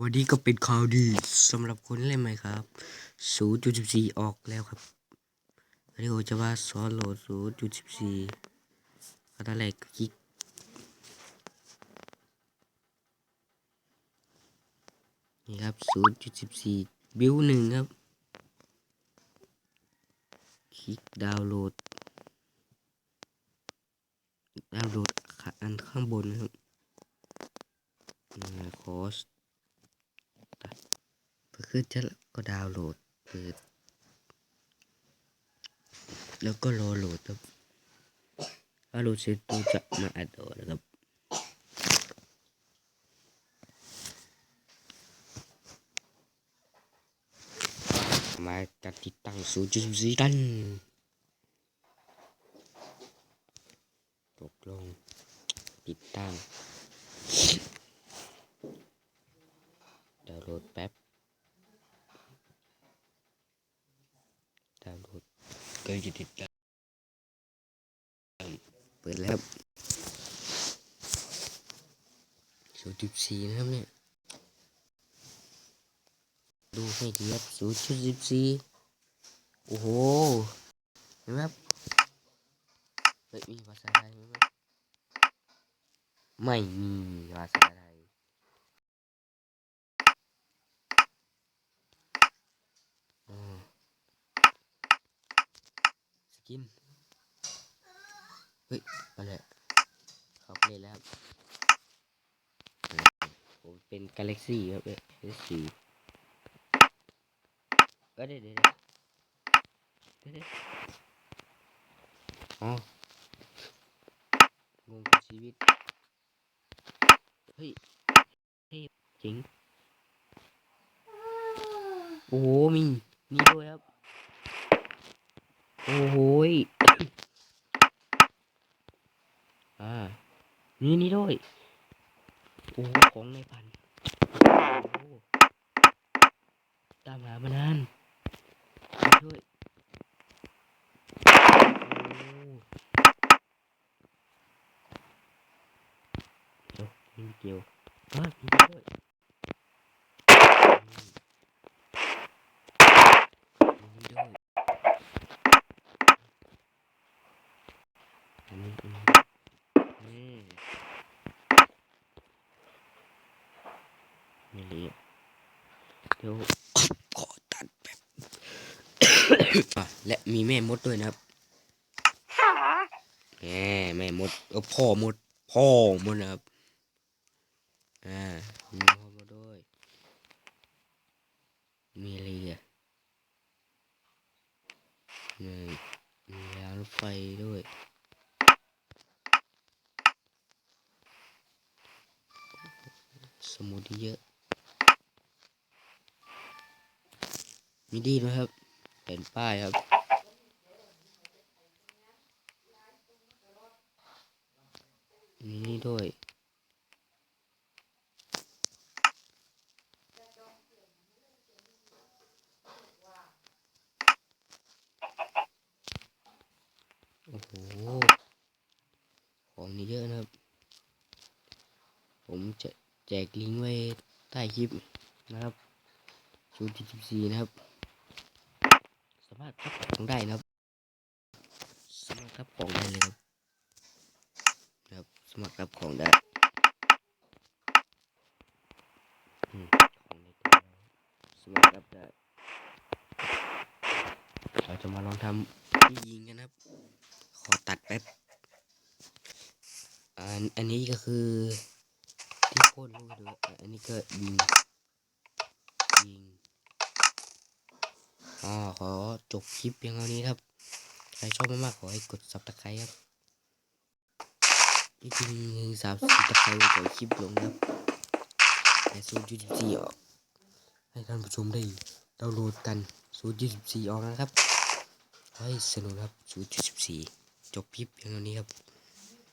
วันนี้ก็เป็นข่าวดีสำหรับคนเล่นไหมครับ 0.14 ออกแล้วครับวันนี้ผมจะว่าสอนโหลด 0.14ก็ตอนแรกคลิกนี่ครับ 0.14 บิวหนึ่งครับ คลิกดาวน์โหลด ดาวน์โหลดอันข้างบนนะครับคอส เพื่อขึ้นจะก็ดาวน์โหลดเปิด แล้วก็รอโหลดครับถ้าโหลดเสร็จตัวจะมาอัดต่อนะครับมาการติดตั้ง0.14กันตกลงติดตั้ง ดาวน์โหลดแป๊บ ดาวน์โหลด ก็จะติดตั้งเปิดแล้วศูนย์จุดสี่นะครับเนี่ย ดูให้ดีครับศูนย์จุดสิบสี่โอ้โห เห็นไหมครับเฮ้ยมีภาษาไทยไหมไม่มีภาษาไทย อ่าส กิน เฮ้ยอะไรเขาเล่นแล้วผมเป็นกาแล็กซี่ครับเอ้ยสีเอ้ยเดี๋ยวเดี๋ยวเดี๋ยวเดี๋ยวอ๋องงกับชีวิต เฮ้ยเฮ้ยจริง โอ้โหมีนี่ด้วยครับ โอ้โหยอ่า นี่นี่ด้วย โอ้ของในพันตามหามานานช่วยโอ้เดี๋ยวมีเกี่ยวอ่ามีด้วยอืม มีด้วยอั นี่ไม่เรียบเดี๋ยวขอตัดแบบและมีแม่มดด้วยนะครับแหมแม่มดเออพ่อมด พ่อมดนะครับ อ่ามีพ่อมดด้วย มีอะไรอีกอะนี่มีรางรถไฟด้วย สมุดเยอะ มีดีด้วยครับเป็นป้ายครับ มีนี่ด้วย โอ้โห ของนี่เยอะนะครับ ผมจะ แจกลิงก์ไว้ใต้คลิปนะครับศูนย์สิบสี่นะครับ สามารถรับของได้นะครับ สามารถรับของได้เลยครับนะครับสมัครรับของได้มของในตัวเราสมัครรับได้เราจะมาลองทำที่ยิงกันครับ ขอตัดแป๊บอันอันนี้ก็คือ ที่พ่นลูกด้วยอันนี้ก็ยิงยิงอ๋อขอจบคลิปเพียงเท่านี้ครับ ใครชอบมากๆขอให้กดซับสไครต์ครับที่จริงสามสิบตะไคร้ปล่อยคลิปลงครับแต่ศูนย์จุดสิบสี่ออกให้ท่านผู้ชมได้ดาวน์โหลดกันศูนย์จุดสิบสี่ออกนะครับให้สนุกครับศูนย์จุดสิบสี่จบคลิปเพียงเท่านี้ครับ